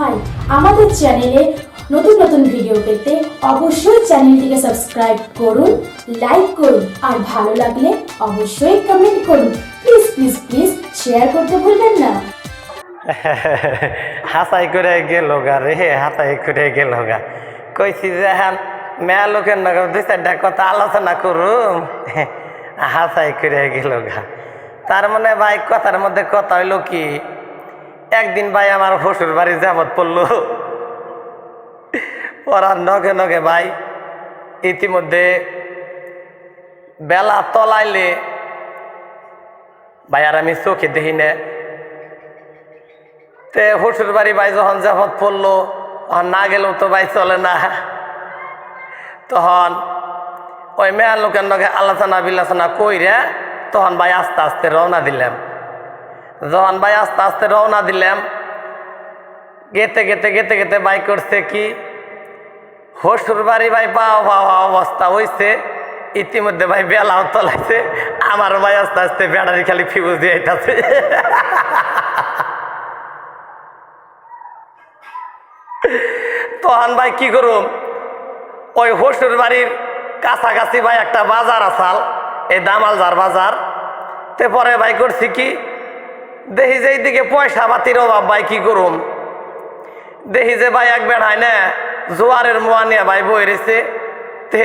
High আমাদের চ্যানেলে নতুন নতুন ভিডিও পেতে অবশ্যই চ্যানেলটিকে সাবস্ক্রাইব করুন লাইক করুন, আর ভালো লাগলে অবশ্যই কমেন্ট করুন। প্লিজ প্লিজ প্লিজ শেয়ার করতে ভুলবেন না। হাসাই করে গেল গা রে, হাসাই করে গেল গা। কইছি যে হ্যাঁ মেয়া লোকের নগর দুই চারটা কথা আলোচনা করুম। হাসাই করে গেল গা। তার মানে ভাই, কথার মধ্যে কথা হইল কি? একদিন ভাই আমার শ্বশুর বাড়ি যাবত পড়ল। পড়ার নগে নগে ভাই ইতিমধ্যে বেলা তলাইলে ভাই আর আমি চোখে দেখি তে শ্বশুর বাড়ি ভাই যখন জাফত পড়ল, তখন না গেলেও তো ভাই চলে না। তখন ওই মেয়ার লোকের নগে আলোচনা বিলোচনা কইরা তখন ভাই আস্তে আস্তে রওনা দিলাম। যখন ভাই আস্তে আস্তে রওনা দিলাম। গেতে গেতে গেতে গেতে ভাই করছে কি? হসুর বাড়ি ভাই পাওয়া পাওয়া অবস্থা হয়েছে ইতিমধ্যে ভাই বেলাও তলাইছে। আমার ভাই আস্তে আস্তে ব্যাটারি খালি ফিউজ দিয়ে আইতাছে। তখন ভাই কি করুম? ওই হসুর বাড়ির কাছাকাছি ভাই একটা বাজার আসাল। এই দামালজার বাজার। তে পরে ভাই করছি কি? দেখি যে এইদিকে পয়সা পাতির অভাব, ভাই, কি করুম? দেখি যে ভাই এক বেড়ায় না, জোয়ারের মোয়া নিয়ে ভাই বই রেছে তে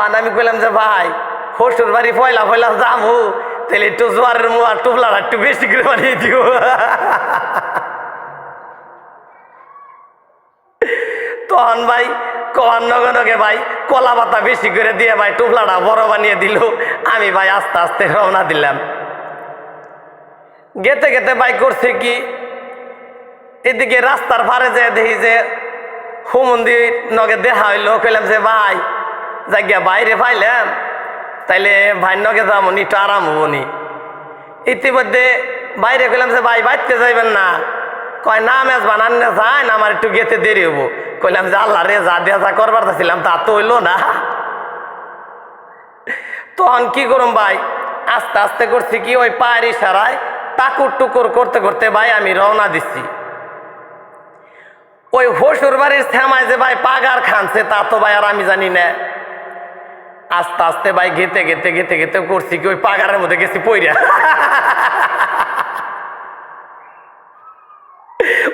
অন আমি কইলাম যে, ভাই হসুর বাড়ি পয়লা পয়লা যাব তাহলে একটু জোয়ারের মোয়া টুপলাটা একটু বেশি করে বানিয়ে দিও। তখন ভাই নগে নগে ভাই কলা পাতা বেশি করে দিয়ে ভাই টুপলাটা বড় বানিয়ে দিল। আমি ভাই আস্তে আস্তে রওনা দিলাম। গেতে গেতে ভাই করছে কি? এদিকে রাস্তার পারে যে দেখি যে হুমন্দির নগে দেখা হইল, কইলাম যে, ভাই জায়গা বাইরে পাইলাম তাইলে ভাই নগে যাব নি, একটু আরাম হব নি। ইতিমধ্যে বাইরে কইলাম যে, ভাই বাইতে যাইবেন না। কয়, না মেজ বানান না যায় না আমার একটু গেতে দেরি হব। কইলাম যে, আল্লাহ, রে, যা দেয়া যা করবার চাইছিলাম তা তো হইল না। তখন কি করুম ভাই, আস্তে আস্তে করছি কি, ওই পায়ের ইশারায় টাকুর টুকুর করতে করতে ভাই আমি রওনা দিচ্ছি। ওই হসুর বাড়ির শ্যামায় যে ভাই পাগার খানছে, তা তো ভাই আর আমি জানি না। আস্তে আস্তে ভাই গেতে গেতে গেতে গেতে করছি কি ওই পাগারের মধ্যে গেছি পইরা।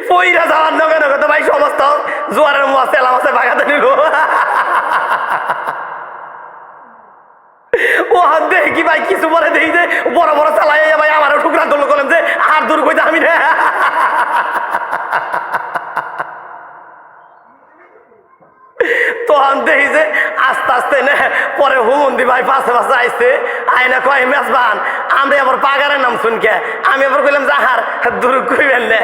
পইরা যাওয়ার নগে নগে তো ভাই সমস্ত জোয়ারের মোয়া সেলাম আছে বাগাতে নিল ও হাত দেখি ভাই, কিছু পরে দেখি যে, বড় বড় চালাই ভাই আমারও টুকরা দল করলাম যে, আর দূর কইতে আমি না তখন দেখি যে, আস্তে আস্তে নে, পরে হুমন্দি ভাই পাশে পাশে আইসে আইনা কয় মেজবান আমরা আবার পাগারের নাম শুনকে। আমি আবার কইলাম যাহার দূর কইবেন নে।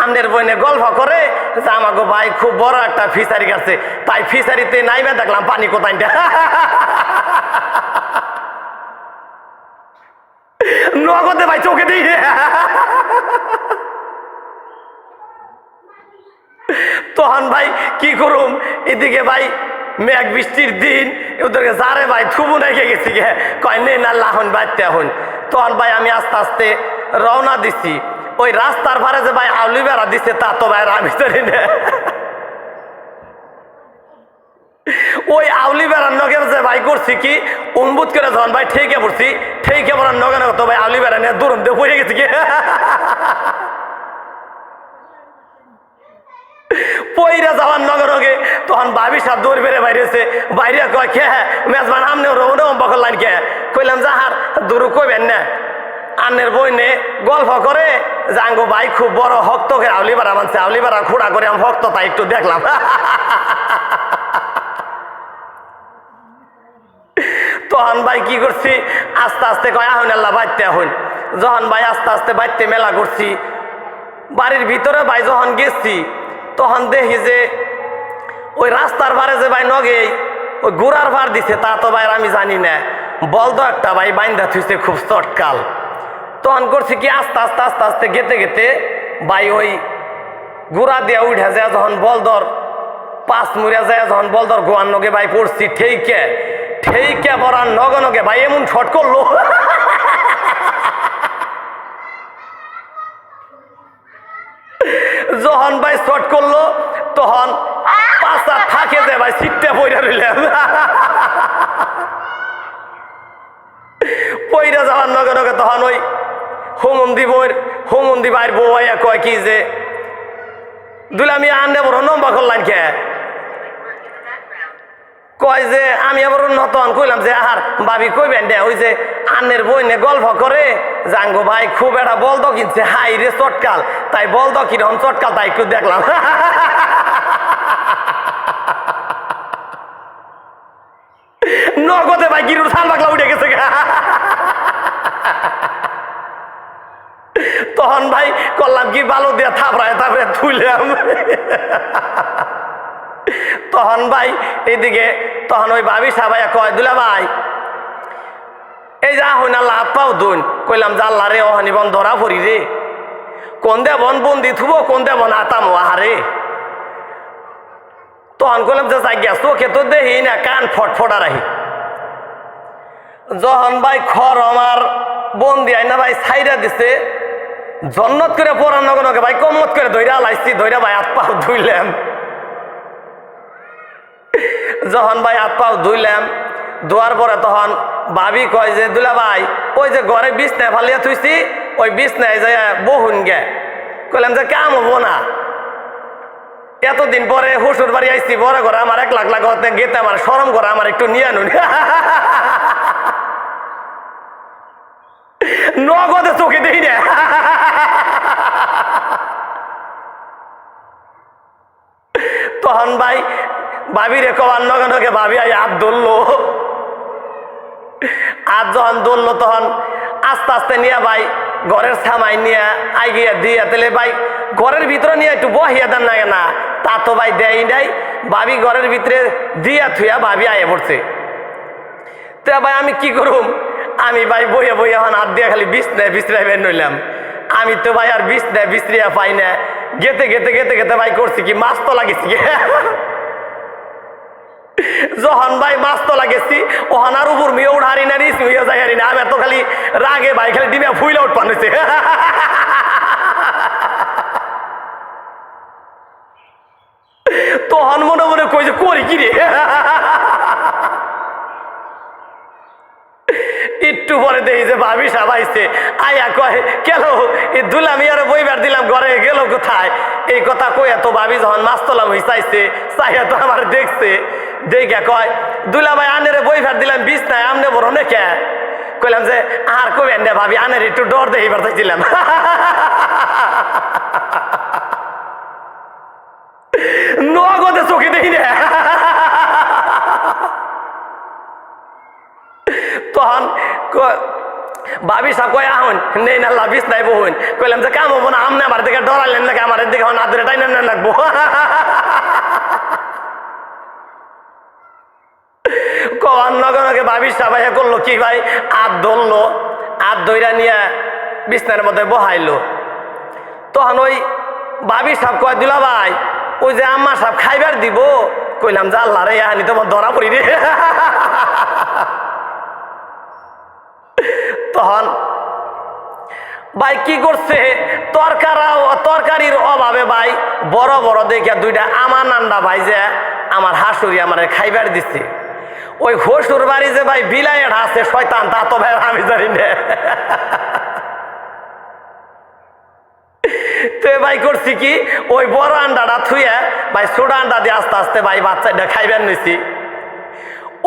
আমনের বইনে গল্প করে যে আমাকে ভাই খুব বড় একটা ফিসারি গেছে তাই ফিসারিতে নাইবে দেখলাম পানি কোথায় নগদে ভাই, চোখে দিই তখন ভাই, কি করুম? এদিকে ভাই, মেঘ বৃষ্টির দিন ওদেরকে যারে ভাই, থুবু রেখে গেছি গে। কয় নেই না, লাহন বাইতে এখন তখন ভাই, আমি আস্তে আস্তে রওনা দিছি। ওই রাস্তার ভারে যে ভাই আউলি বেড়া দিছে, তা তো ভাই আমি জানি না ওই আউলি বেড়ার নগে যে ভাই করছি কি? উম্বুত করে যখন ভাই ঠেকে পড়ছি, ঠেকে পড়ার নগে নগে তো ভাই আউলি বেড়া নিয়ে দূরম দিয়ে পড়ে গেছি কি? পইরা যাওয়ার নগে নগে তখন ভাবি সাপ দৌড় বেড়ে বাইরেছে। বাইরে কয় খে মেজবান, আমনে রৌনে বকল লাইন কে? কইলাম যাহার দূর কইবেন না। আন্নের বই নে, গল্প করে। জাঙ্গো ভাই খুব বড় ভক্ত করে আউলি বাড়া মানছে। আউলি বাড়া খুঁড়া করে আমি ভক্ত তাই একটু দেখলাম। তখন ভাই কি করছি? আস্তে আস্তে কয়, আহুন আল্লাহ বাইতে আহুন। যখন ভাই আস্তে আস্তে বাইতে মেলা করছি, বাড়ির ভিতরে ভাই যখন গেছি, তখন দেখি যে ওই রাস্তার ভারে যে ভাই নগে, ওই গুড়ার ভার দিছে, তা তো ভাই আমি জানি না। বলতো একটা ভাই বাইন্দা থুইছে খুব চটকাল। তখন করছি কি, আস্তে আস্তে আস্তে আস্তে গেতে গেতে ভাই ওই গুড়া দিয়া উঠে যায়, যখন বলদর পাঁচ মুড়িয়া যায়, যখন বলদর গোয়ার নগে ভাই পড়ছি, ঠেইকে ঠেইকে পড়ার নগে নগে, ভাই, এমন ছট করল। যখন ভাই শর্ট করল, তখন পাঁচটা থাকে যে ভাই সিটটা পইরা রইলাম। পইরা যাওয়ার নগে নগে তখন ওই হোমন্দি বইয়ের হোমন্দি ভাইয়ের বউ কয় কি যে দুলামি আনলে বড় নম্বর করলাম কে? কয় যে, আমি আবার নতন কইলাম যে, আহার, বাবি কইবেন দে, ওই যে আন্নের বই নে গল্প করে, জাঙ্গো ভাই খুব একটা বলদ কিনছে হাই রে চটকাল। তাই বলদ কীরকম চটকাল, তাই একটু দেখলাম। নগদে ভাই গিরুর থাল বাকলা উঠে গেছে। তখন ভাই করলাম কি বালু দিয়ে থাপড়ায় তারপরে তুইলাম তখন ভাই, এইদিকে তখন ওই ভাবি সাবাই কয়, দুলা ভাই, এই যা হই না লাভ পাও দুন কইলাম জাল্লা রে, অহানি বন ধরা ফরি রে। কোন দে বন বন্দি থুব, কোন দেবন আতাম আহারে। তখন কইলাম, যে যাই গেছ চোখে তো দেহি না, কান ফটফটা রাহি যখন ভাই খর আমার বন্দি আই না ভাই ছাইরা দিছে। জন্নত করে পড়ানো ভাই কমত করে ধৈরা লাইছি ধৈরা ভাই পাও ধুইলাম যখন ভাই হাত পাও ধুইলাম, ধোয়ার পরে তখন ভাবি কয় যে, দুলা ভাই, ওই যে ঘরে বিছনায় ফালিয়া থুইছি, ওই বিছনায় যাই বহুন গে। কইলাম যে, কাম হব না। এতদিন পরে হুসুর বাড়ি আইছি, বড় ঘরে আমার এক লাখ লাখ গেতে আমার সরম করে আমার একটু নিয়ে আনুন। নগদে চোখে দেই না। তখন ভাই ভাবি রে, কবার নগে নগে ভাবি আই হাত ধরলো। আর যখন ধরলো তখন আস্তে আস্তে নিয়ে ভাই, ঘরের সামাই নিয়ে আইগিয়া দিয়ে তাহলে ভাই, ঘরের ভিতরে নিয়ে একটু বহিয়া দেন না না তা তো ভাই দেয় নাই। ভাবি ঘরের ভিতরে দিয়া থুয়া ভাবি আয়ে পড়ছে। তো ভাই আমি কি করুম? আমি ভাই বইয়া বইয়া এখন হাত দিয়ে খালি বিছনায় বিছনায় বের নইলাম। আমি তো ভাই আর বিছনায় বিছরিয়া পাই না। গেতে গেতে গেতে গেতে ভাই করছি কি, মাছ তো লাগেছি। যখন ভাই মাছ তো লাগেছি ওখান আর উপর মেয়ে উঠারি না মেয়ে যাই না, আমি এত খালি রাগে ভাই, খালি ডিমে ফুইলে উঠ পানিছে তখন মনে মনে কই যে করি কি রে? একটু পরে দেখি যে ভাবি সাবাইছে আয়া কয় কেন এই দুলামি আর বইবার দিলাম, ঘরে গেল কোথায়? এই কথা কই এত ভাবি যখন মাছ তোলাম, হই চাইছে, চাইয়া তো আমার দেখছে। দেখে কয় দুলাভাই আনেরে বইবার দিলাম, বিষ নাই, আমনে বড় কে? কইলাম যে, আর কবেন না ভাবি, আনের একটু ডর দেখিবার চাইছিলাম নগদে চোখে দেখি না। তখন ভাবি সব কয় আহন নেই না লাভিস নাই বহুন কইলাম যে, কাম হব না, আমনে আমার দিকে ডরাইলেন নাকি, আমার দিকে না ধরে টাই লাগবো। কন নগে নগে ভাবি সবাই করল কি ভাই? আত ধরলো, আত ধইরা নিয়ে বিছনার মধ্যে বহাইলো। তখন ওই ভাবি সাপ কয়, দিলা ভাই, ওই যে আম্মা সাপ খাইবার দিব? কইলাম, যে আল্লাহ রে আনি তোমার ধরা পড়ি রে। তখন ভাই কি করছে? তরকারা, তরকারির অভাবে ভাই বড় বড় দেখে দুইটা আমার নান্ডা ভাই যে আমার হাসুরি আমার খাইবার দিচ্ছে ওই হসুর বাড়ি যে ভাই বিলাইয়ের আছে শয়তান, তা তো ভাই আমি জানি না। তো ভাই করছি কি, ওই বড় আন্ডাটা থুয়ে ভাই ছোট আন্ডা দিয়ে আস্তে আস্তে ভাই বাচ্চাটা খাইবেন নিছি।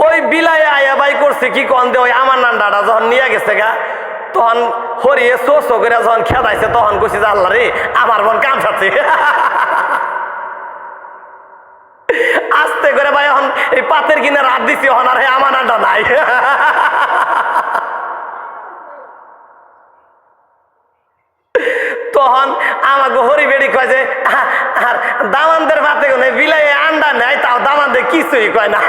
ওই বিলায় আয়া ভাই করছে কি কন দে, ওই আমার নান্ডাটা যখন নিয়ে গেছে গা, তখন হরিয়ে শো শো করে যখন খেদাইছে, তখন কইছি যে রে, আমার বোন কাম সাথে আস্তে করে ভাই, এখন এই পাতের কিনে রাত দিছি, এখন আর আমার নান্ডা নাই। তখন আমাকে হরি বেড়ি কয় যে আর দামানদের ভাতে কোনে বিলাই আন্ডা নেয়, তাও দামানদের কিছুই কয় না।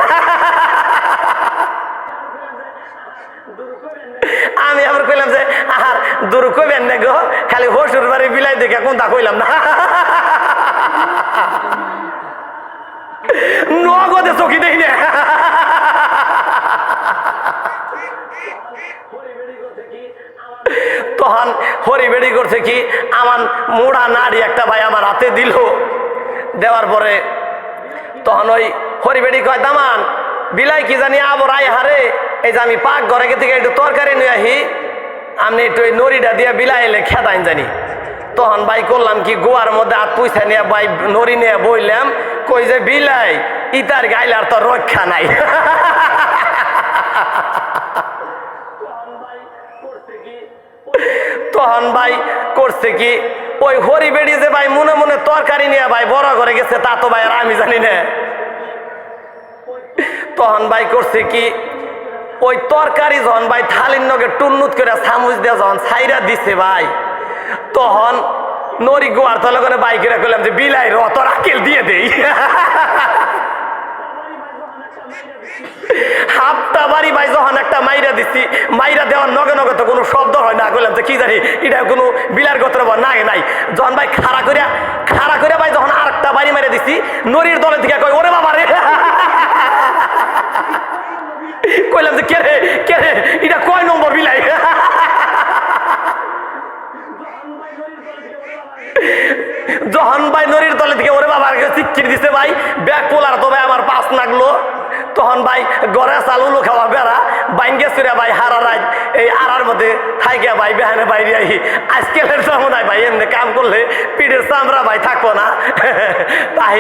আমি আবার কইলাম যে আর দূর কইবেন না গো, খালি হসুর বাড়ি বিলাই দেখে কোনটা কইলাম না? নগদে চকি দেই না। তখন হরিবেড়ি করছে কি? আমার মোড়া নাড়ি একটা ভাই আমার হাতে দিল। দেওয়ার পরে তখন ওই হরিবেড়ি কয়, দামান, বিলাই কি জানি আবর আয় হারে? এই যে আমি পাক ঘরে থেকে একটু তরকারি নিয়ে আহি। আমি একটু ওই নড়িটা দিয়ে বিলাই এলে খেদাইন জানি। তখন ভাই করলাম কি গোয়ার মধ্যে হাত পয়সা নিয়ে ভাই নড়ি নিয়ে বইলাম। কই যে বিলাই, ইতার গাইলার তো রক্ষা নাই। তহন ভাই করছে কি? ওই হরি বেড়ি যে ভাই মনে মনে তরকারি নিয়ে ভাই বড় করে গেছে, তা তো ভাই আর আমি জানি না। তহন ভাই করছে কি? ওই তরকারি যখন ভাই থালির নগে টুন্নুত করে চামচ দিয়ে যখন ছাইরা দিছে ভাই তখন নরি গোয়ার তলে করে বাইকেরা করলাম যে, বিলাই রত রাকেল দিয়ে দেই। হাফটা বাড়ি ভাই যখন একটা মাইরা দিচ্ছি মাইরা দেওয়ার নগে নগে তো কোনো শব্দ হয় না। করলাম তো কি জানি, এটা কোনো বিলার গোত্র বা নাই যখন ভাই খাড়া করিয়া খাড়া করিয়া ভাই যখন আর একটা বাড়ি মেরে দিছি, নরির দলে থেকে কই ওরে বাবা রে! কইলাম যে, কে রে কে রে, এটা কয় নম্বর বিলাই? যখন ভাই নরির তলে থেকে ওরে বাবার চিকির দিছে ভাই, ব্যাগ পোলার তো ভাই আমার পাশ নাগলো। তখন ভাই গড়ে চালুলো খাওয়া বেড়া বাইন চুরে ভাই হারা রাত, এই আড়ার মধ্যে থাইকে ভাই বেহানে বাইরে আহি, আজকালের সময় ভাই এমনি কাম করলে পিঠের চামড়া ভাই থাকব না। তাই